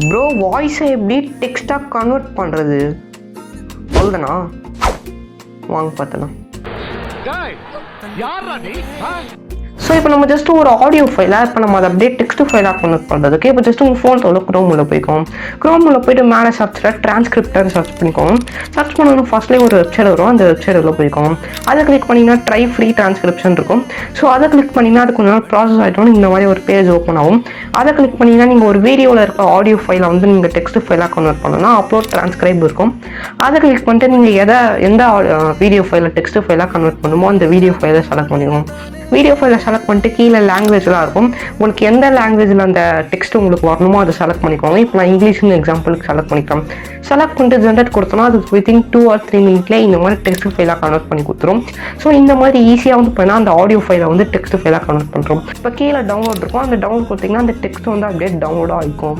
Bro வாய்ஸை எப்படி டெக்ஸ்டாக convert பண்ணுறது அவ்வளோதானா வாங்க பார்த்தலாம் யார் ஸோ இப்போ நம்ம ஜஸ்ட் ஒரு ஆடியோ ஃபைலாக இப்போ நம்ம அதை அப்படியே டெக்ஸ்ட் ஃபைலாக கன்வெர்ட் பண்ணுறதுக்கு இப்போ ஜஸ்ட் உங்கள் ஃபோன் உள்ள போய்க்கும். போய்க்கும் உள்ள போயிட்டு மேலே சர்ச்சில் டிரான்ஸ்கிரிப்டர் சர்ச் பண்ணிக்கோம் சர்ச் பண்ணணும் ஃபர்ஸ்ட்லேயே ஒரு வெப்சைட் வரும். அந்த வெப்சைட் உள்ள போய்க்கும். அதை கிளிக் பண்ணிங்கன்னா ட்ரை ஃப்ரீ டிரான்ஸ்கிரிப்ஷன் இருக்கும். ஸோ அதை கிளிக் பண்ணிங்கன்னா அது கொஞ்ச நாள் ப்ராசஸ் ஆகிட்டோம் இந்த மாதிரி ஒரு பேஜ் ஓப்பன் ஆகும். அதை கிளிக் பண்ணிங்கன்னா நீங்கள் ஒரு வீடியோவில் இருக்க ஆடியோ ஃபைலை வந்து நீங்கள் டெக்ஸ்ட் ஃபைலாக கன்வெர்ட் பண்ணணும்னா அப்லோட் டிரான்ஸ்கிரைப் இருக்கும். அதை கிளிக் பண்ணிட்டு நீங்கள் எதை எந்த வீடியோ ஃபைலை டெக்ஸ்ட் ஃபைலாக கன்வெர்ட் பண்ணுமோ அந்த வீடியோ ஃபைலை செலக்ட் பண்ணிடுவோம் வீடியோ ஃபைலை செலக்ட் பண்ணிட்டு கீழே லாங்குவேஜ்லாம் இருக்கும். உங்களுக்கு எந்த லாங்குவேஜில் அந்த டெக்ஸ்ட் உங்களுக்கு வரணுமோ அதை செலக்ட் பண்ணிக்கோங்க. இப்போ நான் இங்கிலீஷ்னு எக்ஸாம்பிளுக்கு செலக்ட் பண்ணிக்கிறேன். செலக்ட் பண்ணிட்டு ஜென்ரேட் கொடுத்தோம்னா அது வித்தின் டூ ஆர் த்ரீ மினிட்லேயே இந்த மாதிரி டெக்ஸ்ட் ஃபைலாக கன்வெர்ட் பண்ணி கொடுத்துரும். ஸோ இந்த மாதிரி ஈஸியாக வந்து பண்ணால் அந்த ஆடியோ ஃபைலை வந்து டெக்ஸ்ட் ஃபைலாக கன்வெர்ட் பண்ணுறோம் இப்போ கீழே டவுன்லோட் இருக்கும். அந்த டவுன்லோட் கொடுத்தீங்கன்னா அந்த டெக்ஸ்ட் வந்து அப்படியே டவுன்லோடாக இருக்கும்.